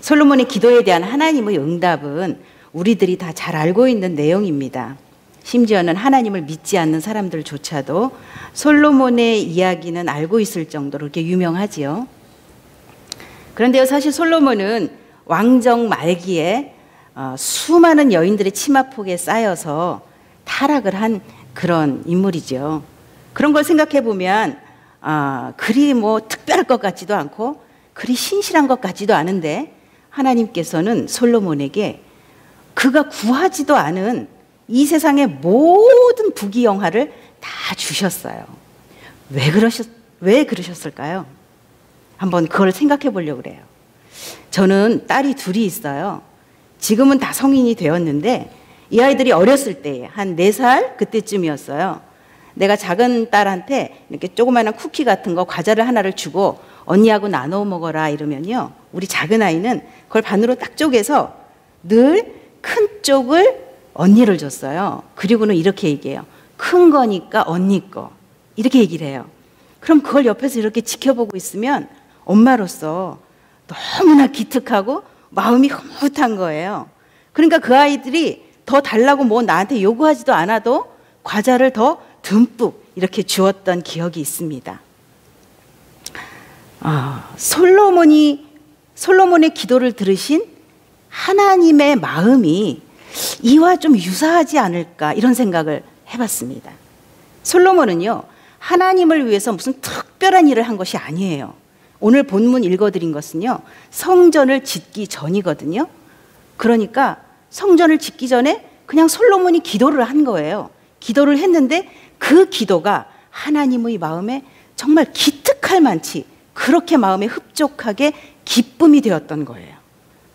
솔로몬의 기도에 대한 하나님의 응답은 우리들이 다 잘 알고 있는 내용입니다. 심지어는 하나님을 믿지 않는 사람들조차도 솔로몬의 이야기는 알고 있을 정도로 이렇게 유명하지요. 그런데요, 사실 솔로몬은 왕정 말기에 어, 수많은 여인들의 치마폭에 쌓여서 타락을 한 그런 인물이죠. 그런 걸 생각해 보면 아, 그리 뭐 특별할 것 같지도 않고 그리 신실한 것 같지도 않은데 하나님께서는 솔로몬에게 그가 구하지도 않은 이 세상의 모든 부귀영화를 다 주셨어요. 왜 그러셨 왜 그러셨을까요? 한번 그걸 생각해 보려고 그래요. 저는 딸이 둘이 있어요. 지금은 다 성인이 되었는데 이 아이들이 어렸을 때한네살 그때쯤이었어요. 내가 작은 딸한테 이렇게 조그마한 쿠키 같은 거 과자를 하나를 주고 언니하고 나눠 먹어라 이러면요. 우리 작은 아이는 그걸 반으로 딱 쪼개서 늘 큰 쪽을 언니를 줬어요. 그리고는 이렇게 얘기해요. 큰 거니까 언니 거. 이렇게 얘기를 해요. 그럼 그걸 옆에서 이렇게 지켜보고 있으면 엄마로서 너무나 기특하고 마음이 흐뭇한 거예요. 그러니까 그 아이들이 더 달라고 뭐 나한테 요구하지도 않아도 과자를 더 듬뿍 이렇게 주었던 기억이 있습니다. 아, 솔로몬이 솔로몬의 기도를 들으신 하나님의 마음이 이와 좀 유사하지 않을까 이런 생각을 해봤습니다. 솔로몬은요 하나님을 위해서 무슨 특별한 일을 한 것이 아니에요. 오늘 본문 읽어드린 것은요 성전을 짓기 전이거든요. 그러니까 성전을 짓기 전에 그냥 솔로몬이 기도를 한 거예요. 기도를 했는데 그 기도가 하나님의 마음에 정말 기특할 만치 그렇게 마음에 흡족하게 기쁨이 되었던 거예요.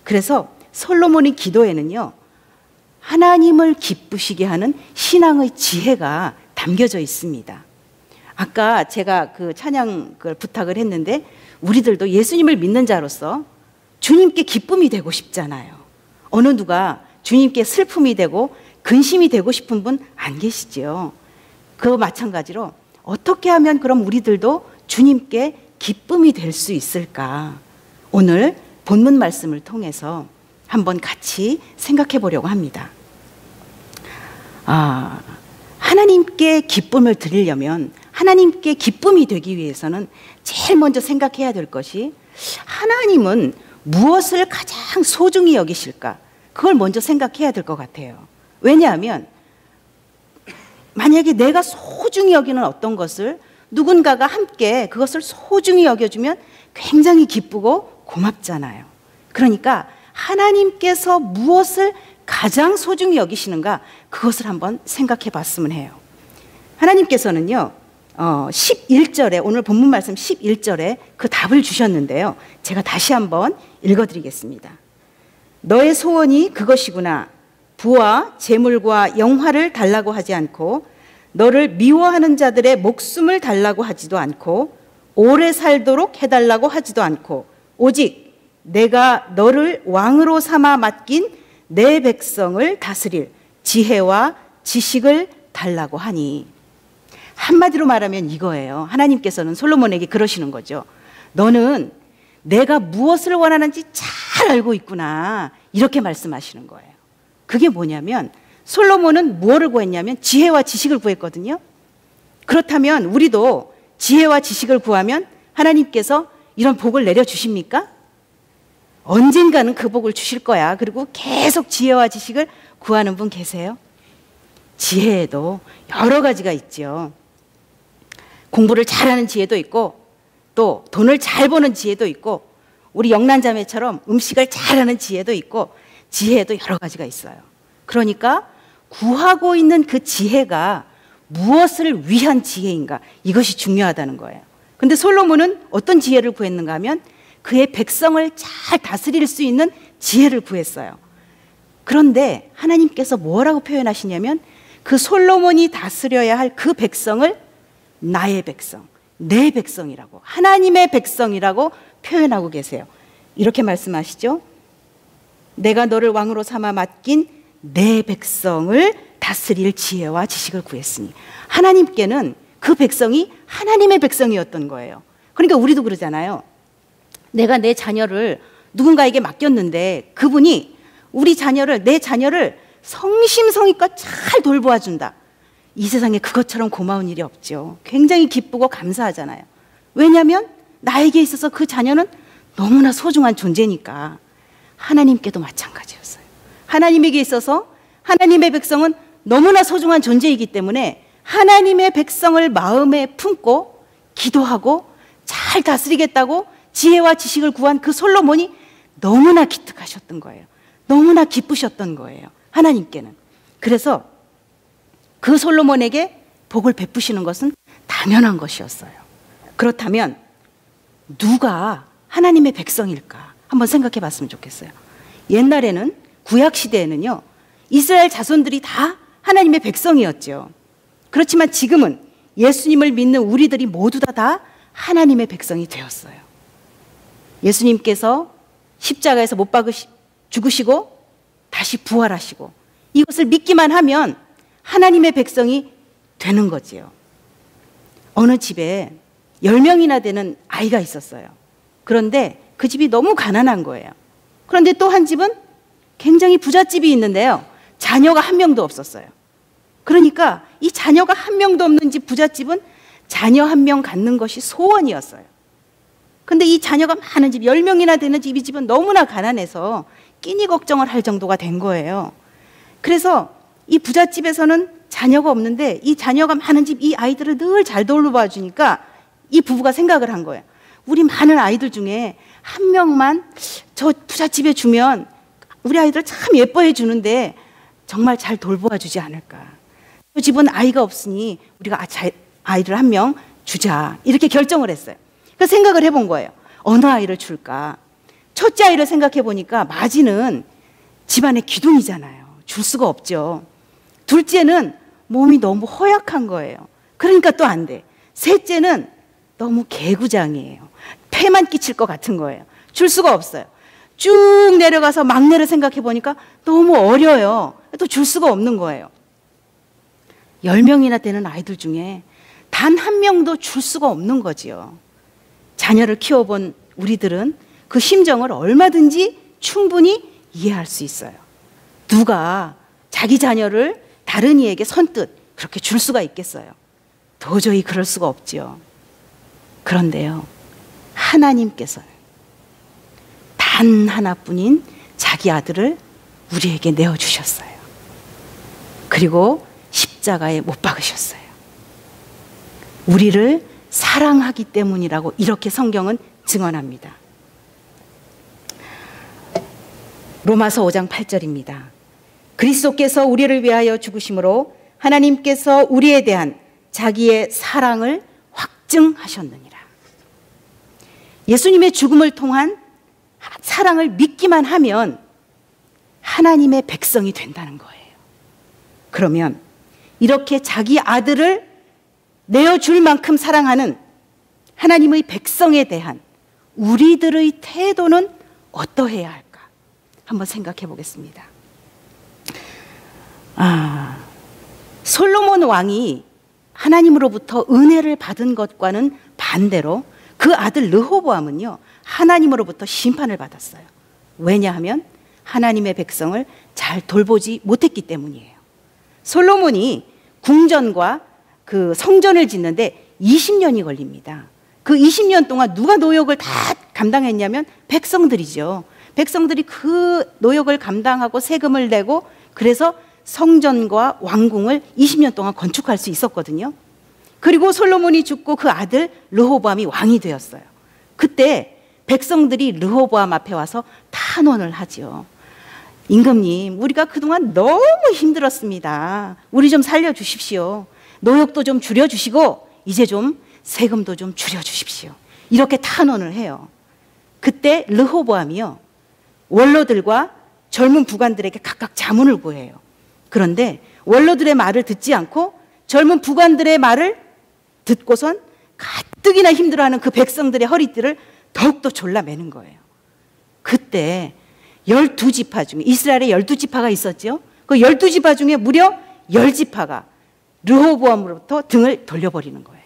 그래서 솔로몬의 기도에는요, 하나님을 기쁘시게 하는 신앙의 지혜가 담겨져 있습니다. 아까 제가 그 찬양 그 부탁을 했는데 우리들도 예수님을 믿는 자로서 주님께 기쁨이 되고 싶잖아요. 어느 누가 주님께 슬픔이 되고 근심이 되고 싶은 분 안 계시지요. 그 마찬가지로 어떻게 하면 그럼 우리들도 주님께 기쁨이 될 수 있을까? 오늘 본문 말씀을 통해서 한번 같이 생각해 보려고 합니다. 아, 하나님께 기쁨을 드리려면 하나님께 기쁨이 되기 위해서는 제일 먼저 생각해야 될 것이 하나님은 무엇을 가장 소중히 여기실까? 그걸 먼저 생각해야 될 것 같아요. 왜냐하면 만약에 내가 소중히 여기는 어떤 것을 누군가가 함께 그것을 소중히 여겨주면 굉장히 기쁘고 고맙잖아요. 그러니까 하나님께서 무엇을 가장 소중히 여기시는가 그것을 한번 생각해 봤으면 해요. 하나님께서는요, 어, 11절에, 오늘 본문 말씀 11절에 그 답을 주셨는데요. 제가 다시 한번 읽어 드리겠습니다. 너의 소원이 그것이구나. 부와 재물과 영화를 달라고 하지 않고 너를 미워하는 자들의 목숨을 달라고 하지도 않고 오래 살도록 해달라고 하지도 않고 오직 내가 너를 왕으로 삼아 맡긴 내 백성을 다스릴 지혜와 지식을 달라고 하니 한마디로 말하면 이거예요. 하나님께서는 솔로몬에게 그러시는 거죠. 너는 내가 무엇을 원하는지 잘 알고 있구나. 이렇게 말씀하시는 거예요. 그게 뭐냐면 솔로몬은 무엇을 구했냐면 지혜와 지식을 구했거든요. 그렇다면 우리도 지혜와 지식을 구하면 하나님께서 이런 복을 내려 주십니까? 언젠가는 그 복을 주실 거야. 그리고 계속 지혜와 지식을 구하는 분 계세요? 지혜에도 여러 가지가 있죠. 공부를 잘하는 지혜도 있고 또 돈을 잘 버는 지혜도 있고 우리 영란자매처럼 음식을 잘하는 지혜도 있고 지혜도 여러 가지가 있어요. 그러니까 구하고 있는 그 지혜가 무엇을 위한 지혜인가? 이것이 중요하다는 거예요. 근데 솔로몬은 어떤 지혜를 구했는가 하면 그의 백성을 잘 다스릴 수 있는 지혜를 구했어요. 그런데 하나님께서 뭐라고 표현하시냐면 그 솔로몬이 다스려야 할 그 백성을 나의 백성, 내 백성이라고, 하나님의 백성이라고 표현하고 계세요. 이렇게 말씀하시죠. 내가 너를 왕으로 삼아 맡긴 내 백성을 다스릴 지혜와 지식을 구했으니 하나님께는 그 백성이 하나님의 백성이었던 거예요. 그러니까 우리도 그러잖아요. 내가 내 자녀를 누군가에게 맡겼는데 그분이 우리 자녀를 내 자녀를 성심성의껏 잘 돌보아 준다. 이 세상에 그것처럼 고마운 일이 없죠. 굉장히 기쁘고 감사하잖아요. 왜냐하면 나에게 있어서 그 자녀는 너무나 소중한 존재니까 하나님께도 마찬가지였어요. 하나님에게 있어서 하나님의 백성은 너무나 소중한 존재이기 때문에 하나님의 백성을 마음에 품고 기도하고 잘 다스리겠다고 지혜와 지식을 구한 그 솔로몬이 너무나 기특하셨던 거예요. 너무나 기쁘셨던 거예요. 하나님께는. 그래서 그 솔로몬에게 복을 베푸시는 것은 당연한 것이었어요. 그렇다면 누가 하나님의 백성일까? 한번 생각해 봤으면 좋겠어요. 옛날에는 구약 시대에는요. 이스라엘 자손들이 다 하나님의 백성이었죠. 그렇지만 지금은 예수님을 믿는 우리들이 모두 다, 다 하나님의 백성이 되었어요. 예수님께서 십자가에서 못 박으시, 죽으시고 다시 부활하시고 이것을 믿기만 하면 하나님의 백성이 되는 거지요. 어느 집에 10명이나 되는 아이가 있었어요. 그런데 그 집이 너무 가난한 거예요. 그런데 또 한 집은 굉장히 부잣집이 있는데요. 자녀가 한 명도 없었어요. 그러니까 이 자녀가 한 명도 없는 집 부잣집은 자녀 한 명 갖는 것이 소원이었어요. 근데 이 자녀가 많은 집, 10명이나 되는 집, 이 집은 너무나 가난해서 끼니 걱정을 할 정도가 된 거예요. 그래서 이 부잣집에서는 자녀가 없는데 이 자녀가 많은 집 이 아이들을 늘 잘 돌봐 주니까 이 부부가 생각을 한 거예요. 우리 많은 아이들 중에 한 명만 저 부잣집에 주면 우리 아이들 참 예뻐해 주는데 정말 잘 돌보아 주지 않을까. 그 집은 아이가 없으니 우리가 아, 아이를 한 명 주자. 이렇게 결정을 했어요. 그 생각을 해본 거예요. 어느 아이를 줄까? 첫째 아이를 생각해 보니까 마지는 집안의 기둥이잖아요. 줄 수가 없죠. 둘째는 몸이 너무 허약한 거예요. 그러니까 또 안 돼. 셋째는 너무 개구장이에요. 폐만 끼칠 것 같은 거예요. 줄 수가 없어요. 쭉 내려가서 막내를 생각해 보니까 너무 어려요. 또 줄 수가 없는 거예요. 10명이나 되는 아이들 중에 단 한 명도 줄 수가 없는 거지요. 자녀를 키워본 우리들은 그 심정을 얼마든지 충분히 이해할 수 있어요. 누가 자기 자녀를 다른 이에게 선뜻 그렇게 줄 수가 있겠어요? 도저히 그럴 수가 없지요. 그런데요, 하나님께서는 단 하나뿐인 자기 아들을 우리에게 내어주셨어요. 그리고 십자가에 못 박으셨어요. 우리를 사랑하기 때문이라고 이렇게 성경은 증언합니다. 로마서 5장 8절입니다. 그리스도께서 우리를 위하여 죽으심으로 하나님께서 우리에 대한 자기의 사랑을 확증하셨느니라. 예수님의 죽음을 통한 사랑을 믿기만 하면 하나님의 백성이 된다는 거예요. 그러면 이렇게 자기 아들을 내어줄 만큼 사랑하는 하나님의 백성에 대한 우리들의 태도는 어떠해야 할까? 한번 생각해 보겠습니다. 아, 솔로몬 왕이 하나님으로부터 은혜를 받은 것과는 반대로 그 아들 르호보암은요, 하나님으로부터 심판을 받았어요. 왜냐하면 하나님의 백성을 잘 돌보지 못했기 때문이에요. 솔로몬이 궁전과 그 성전을 짓는데 20년이 걸립니다. 그 20년 동안 누가 노역을 다 감당했냐면 백성들이죠. 백성들이 그 노역을 감당하고 세금을 내고 그래서 성전과 왕궁을 20년 동안 건축할 수 있었거든요. 그리고 솔로몬이 죽고 그 아들 르호보암이 왕이 되었어요. 그때 백성들이 르호보암 앞에 와서 탄원을 하지요. 임금님, 우리가 그동안 너무 힘들었습니다. 우리 좀 살려주십시오. 노역도 좀 줄여주시고, 이제 좀 세금도 좀 줄여주십시오. 이렇게 탄원을 해요. 그때 르호보암이요. 원로들과 젊은 부관들에게 각각 자문을 구해요. 그런데 원로들의 말을 듣지 않고 젊은 부관들의 말을 듣고선 가뜩이나 힘들어하는 그 백성들의 허리띠를 더욱더 졸라매는 거예요. 그때 열두 지파 중에 이스라엘에 열두 지파가 있었죠. 그 열두 지파 중에 무려 열 지파가 르호보암으로부터 등을 돌려버리는 거예요.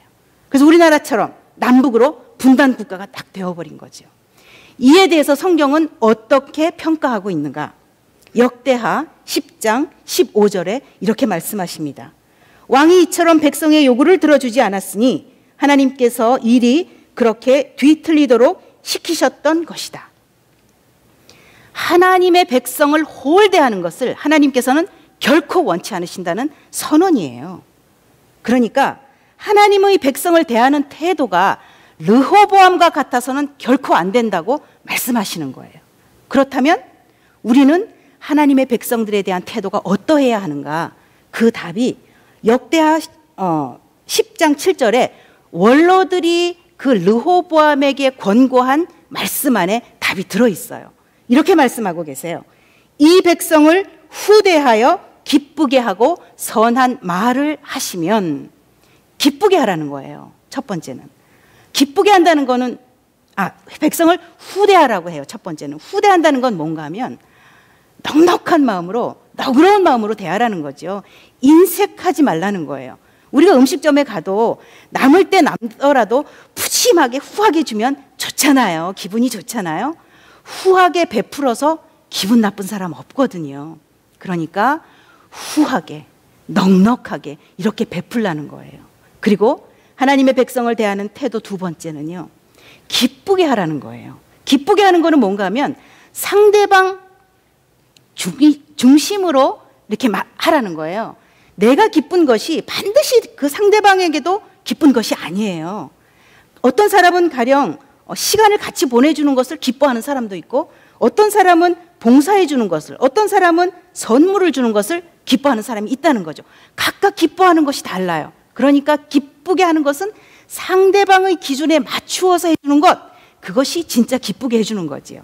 그래서 우리나라처럼 남북으로 분단 국가가 딱 되어버린 거죠. 이에 대해서 성경은 어떻게 평가하고 있는가? 역대하 10장 15절에 이렇게 말씀하십니다. 왕이 이처럼 백성의 요구를 들어주지 않았으니 하나님께서 일이 그렇게 뒤틀리도록 시키셨던 것이다. 하나님의 백성을 홀대하는 것을 하나님께서는 결코 원치 않으신다는 선언이에요. 그러니까 하나님의 백성을 대하는 태도가 르호보암과 같아서는 결코 안 된다고 말씀하시는 거예요. 그렇다면 우리는 하나님의 백성들에 대한 태도가 어떠해야 하는가? 그 답이 역대하 어, 10장 7절에 원로들이 그 르호보암에게 권고한 말씀 안에 답이 들어 있어요. 이렇게 말씀하고 계세요. 이 백성을 후대하여 기쁘게 하고 선한 말을 하시면 기쁘게 하라는 거예요. 첫 번째는. 기쁘게 한다는 거는 아, 백성을 후대하라고 해요. 첫 번째는. 후대한다는 건 뭔가 하면 넉넉한 마음으로 너그러운 마음으로 대하라는 거죠. 인색하지 말라는 거예요. 우리가 음식점에 가도 남을 때 남더라도 푸짐하게 후하게 주면 좋잖아요. 기분이 좋잖아요. 후하게 베풀어서 기분 나쁜 사람 없거든요. 그러니까 후하게, 넉넉하게 이렇게 베풀라는 거예요. 그리고 하나님의 백성을 대하는 태도 두 번째는요. 기쁘게 하라는 거예요. 기쁘게 하는 거는 뭔가 하면 상대방 중심으로 이렇게 하라는 거예요. 내가 기쁜 것이 반드시 그 상대방에게도 기쁜 것이 아니에요. 어떤 사람은 가령 어, 시간을 같이 보내주는 것을 기뻐하는 사람도 있고 어떤 사람은 봉사해 주는 것을 어떤 사람은 선물을 주는 것을 기뻐하는 사람이 있다는 거죠. 각각 기뻐하는 것이 달라요. 그러니까 기쁘게 하는 것은 상대방의 기준에 맞추어서 해주는 것 그것이 진짜 기쁘게 해주는 거지요.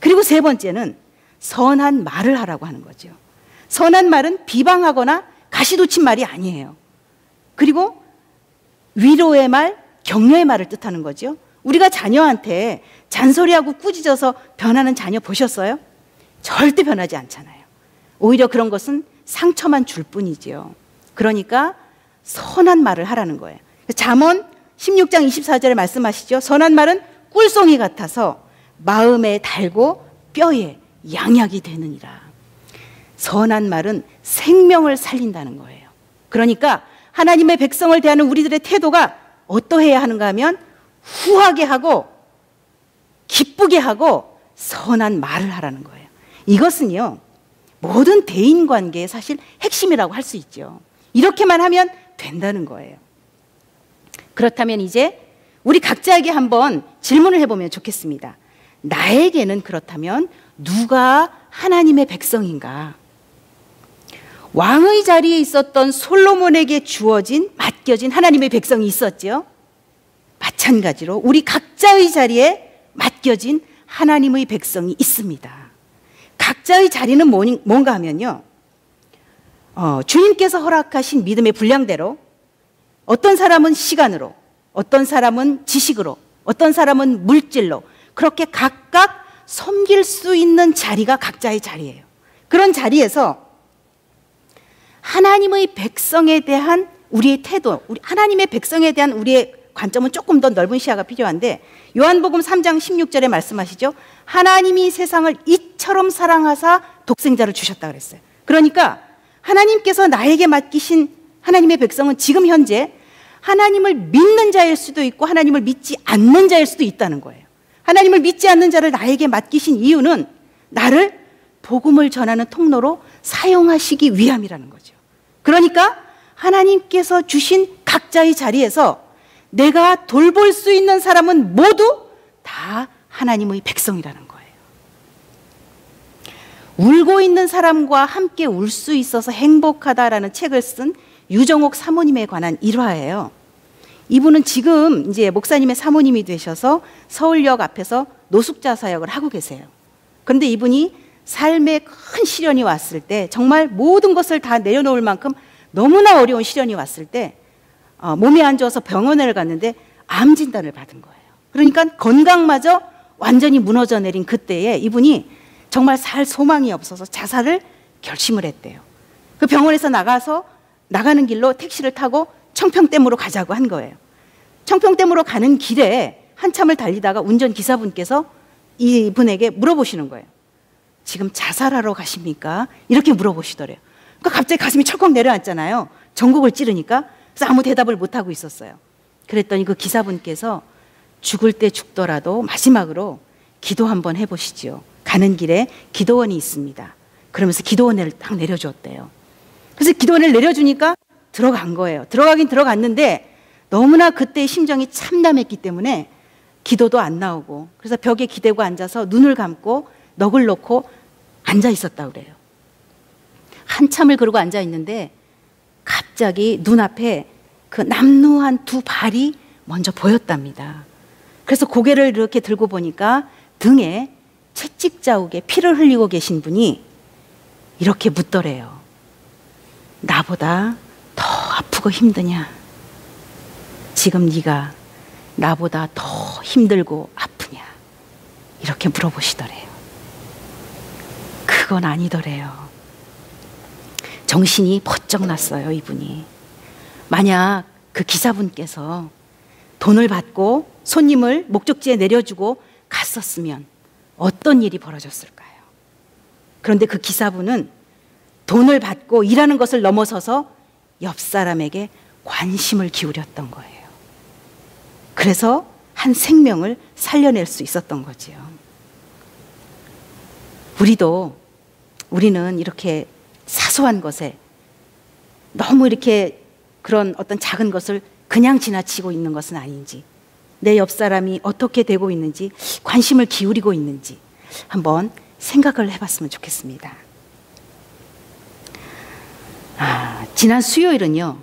그리고 세 번째는 선한 말을 하라고 하는 거죠. 선한 말은 비방하거나 가시돋친 말이 아니에요. 그리고 위로의 말, 격려의 말을 뜻하는 거죠. 우리가 자녀한테 잔소리하고 꾸짖어서 변하는 자녀 보셨어요? 절대 변하지 않잖아요. 오히려 그런 것은 상처만 줄 뿐이지요. 그러니까 선한 말을 하라는 거예요. 잠언 16장 24절에 말씀하시죠. 선한 말은 꿀송이 같아서 마음에 달고 뼈에 양약이 되느니라. 선한 말은 생명을 살린다는 거예요. 그러니까 하나님의 백성을 대하는 우리들의 태도가 어떠해야 하는가 하면 후하게 하고 기쁘게 하고 선한 말을 하라는 거예요. 이것은요, 모든 대인 관계의 사실 핵심이라고 할 수 있죠. 이렇게만 하면 된다는 거예요. 그렇다면 이제 우리 각자에게 한번 질문을 해보면 좋겠습니다. 나에게는 그렇다면 누가 하나님의 백성인가? 왕의 자리에 있었던 솔로몬에게 주어진 맡겨진 하나님의 백성이 있었죠. 마찬가지로 우리 각자의 자리에 맡겨진 하나님의 백성이 있습니다. 각자의 자리는 뭔가 하면요. 어, 주님께서 허락하신 믿음의 분량대로 어떤 사람은 시간으로, 어떤 사람은 지식으로, 어떤 사람은 물질로 그렇게 각각 섬길 수 있는 자리가 각자의 자리예요. 그런 자리에서 하나님의 백성에 대한 우리의 태도, 우리 하나님의 백성에 대한 우리의 관점은 조금 더 넓은 시야가 필요한데 요한복음 3장 16절에 말씀하시죠. 하나님이 세상을 이처럼 사랑하사 독생자를 주셨다 그랬어요. 그러니까 하나님께서 나에게 맡기신 하나님의 백성은 지금 현재 하나님을 믿는 자일 수도 있고 하나님을 믿지 않는 자일 수도 있다는 거예요. 하나님을 믿지 않는 자를 나에게 맡기신 이유는 나를 복음을 전하는 통로로 사용하시기 위함이라는 거죠. 그러니까 하나님께서 주신 각자의 자리에서 내가 돌볼 수 있는 사람은 모두 다 하나님의 백성이라는 거예요. 울고 있는 사람과 함께 울 수 있어서 행복하다라는 책을 쓴 유정옥 사모님에 관한 일화예요. 이분은 지금 이제 목사님의 사모님이 되셔서 서울역 앞에서 노숙자 사역을 하고 계세요. 그런데 이분이 삶에 큰 시련이 왔을 때 정말 모든 것을 다 내려놓을 만큼 너무나 어려운 시련이 왔을 때 어, 몸이 안 좋아서 병원을 갔는데 암 진단을 받은 거예요. 그러니까 건강마저 완전히 무너져 내린 그때에 이분이 정말 살 소망이 없어서 자살을 결심을 했대요. 그 병원에서 나가서 나가는 길로 택시를 타고 청평댐으로 가자고 한 거예요. 청평댐으로 가는 길에 한참을 달리다가 운전 기사분께서 이분에게 물어보시는 거예요. 지금 자살하러 가십니까? 이렇게 물어보시더래요. 그러니까 갑자기 가슴이 철컥 내려앉잖아요. 전곡을 찌르니까. 그래서 아무 대답을 못하고 있었어요. 그랬더니 그 기사분께서 죽을 때 죽더라도 마지막으로 기도 한번 해보시죠. 가는 길에 기도원이 있습니다. 그러면서 기도원을 딱 내려주었대요. 그래서 기도원을 내려주니까 들어간 거예요. 들어가긴 들어갔는데 너무나 그때 심정이 참담했기 때문에 기도도 안 나오고 그래서 벽에 기대고 앉아서 눈을 감고 넋을 놓고 앉아 있었다 그래요. 한참을 그러고 앉아 있는데 갑자기 눈앞에 그 남루한 두 발이 먼저 보였답니다. 그래서 고개를 이렇게 들고 보니까 등에 채찍 자국에 피를 흘리고 계신 분이 이렇게 묻더래요. 나보다 더 아프고 힘드냐? 지금 네가 나보다 더 힘들고 아프냐? 이렇게 물어보시더래요. 그건 아니더래요. 정신이 번쩍 났어요, 이분이. 만약 그 기사분께서 돈을 받고 손님을 목적지에 내려주고 갔었으면 어떤 일이 벌어졌을까요? 그런데 그 기사분은 돈을 받고 일하는 것을 넘어서서 옆 사람에게 관심을 기울였던 거예요. 그래서 한 생명을 살려낼 수 있었던 거지요. 우리도 우리는 이렇게 사소한 것에 너무 이렇게 그런 어떤 작은 것을 그냥 지나치고 있는 것은 아닌지 내 옆 사람이 어떻게 되고 있는지 관심을 기울이고 있는지 한번 생각을 해봤으면 좋겠습니다. 아, 지난 수요일은요,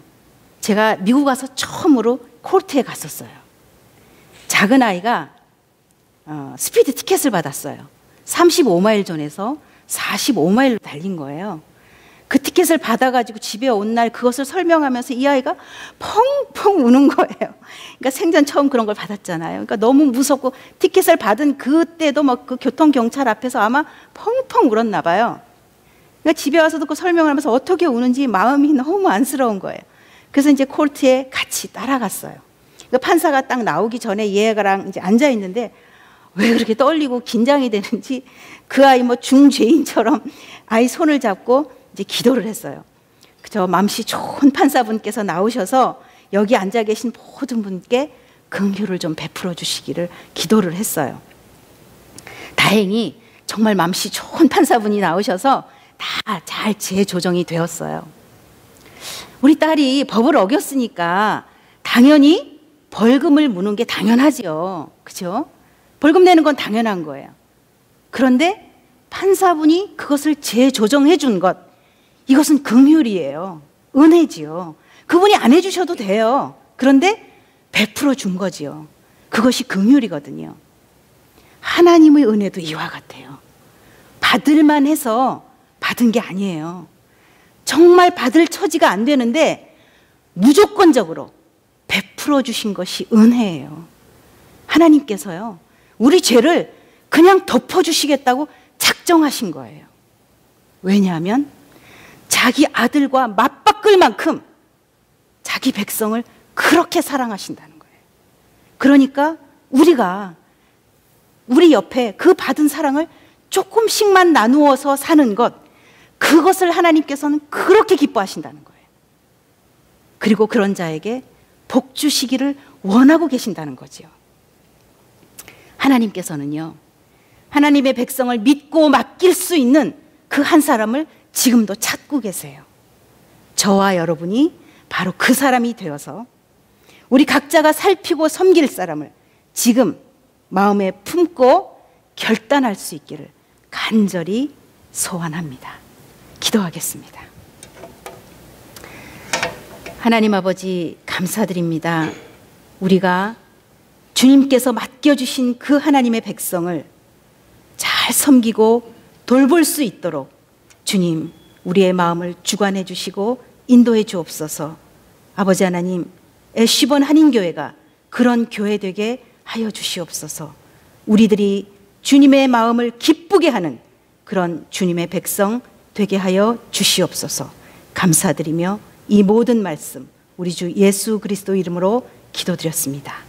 제가 미국 가서 처음으로 콜트에 갔었어요. 작은 아이가 어, 스피드 티켓을 받았어요. 35마일 전에서 45마일로 달린 거예요. 그 티켓을 받아가지고 집에 온 날 그것을 설명하면서 이 아이가 펑펑 우는 거예요. 그러니까 생전 처음 그런 걸 받았잖아요. 그러니까 너무 무섭고 티켓을 받은 그때도 막 그 교통 경찰 앞에서 아마 펑펑 울었나 봐요. 그러니까 집에 와서도 그 설명을 하면서 어떻게 우는지 마음이 너무 안쓰러운 거예요. 그래서 이제 콜트에 같이 따라갔어요. 그러니까 판사가 딱 나오기 전에 얘가랑 이제 앉아 있는데 왜 그렇게 떨리고 긴장이 되는지 그 아이 뭐 중죄인처럼 아이 손을 잡고 이제 기도를 했어요. 저 맘씨 좋은 판사분께서 나오셔서 여기 앉아 계신 모든 분께 긍휼을 좀 베풀어 주시기를 기도를 했어요. 다행히 정말 맘씨 좋은 판사분이 나오셔서 다 잘 재조정이 되었어요. 우리 딸이 법을 어겼으니까 당연히 벌금을 무는 게 당연하지요. 그죠? 벌금 내는 건 당연한 거예요. 그런데 판사분이 그것을 재조정해 준 것, 이것은 긍휼이에요. 은혜지요. 그분이 안 해주셔도 돼요. 그런데 베풀어 준 거지요. 그것이 긍휼이거든요. 하나님의 은혜도 이와 같아요. 받을만 해서 받은 게 아니에요. 정말 받을 처지가 안 되는데 무조건적으로 베풀어 주신 것이 은혜예요. 하나님께서요, 우리 죄를 그냥 덮어 주시겠다고 작정하신 거예요. 왜냐하면 자기 아들과 맞바꿀 만큼 자기 백성을 그렇게 사랑하신다는 거예요. 그러니까 우리가 우리 옆에 그 받은 사랑을 조금씩만 나누어서 사는 것, 그것을 하나님께서는 그렇게 기뻐하신다는 거예요. 그리고 그런 자에게 복 주시기를 원하고 계신다는 거지요. 하나님께서는요, 하나님의 백성을 믿고 맡길 수 있는 그 한 사람을 지금도 찾고 계세요. 저와 여러분이 바로 그 사람이 되어서 우리 각자가 살피고 섬길 사람을 지금 마음에 품고 결단할 수 있기를 간절히 소원합니다. 기도하겠습니다. 하나님 아버지 감사드립니다. 우리가 주님께서 맡겨주신 그 하나님의 백성을 잘 섬기고 돌볼 수 있도록 주님, 우리의 마음을 주관해 주시고 인도해 주옵소서. 아버지 하나님, 애쉬번 한인교회가 그런 교회 되게 하여 주시옵소서. 우리들이 주님의 마음을 기쁘게 하는 그런 주님의 백성 되게 하여 주시옵소서. 감사드리며 이 모든 말씀 우리 주 예수 그리스도 이름으로 기도드렸습니다.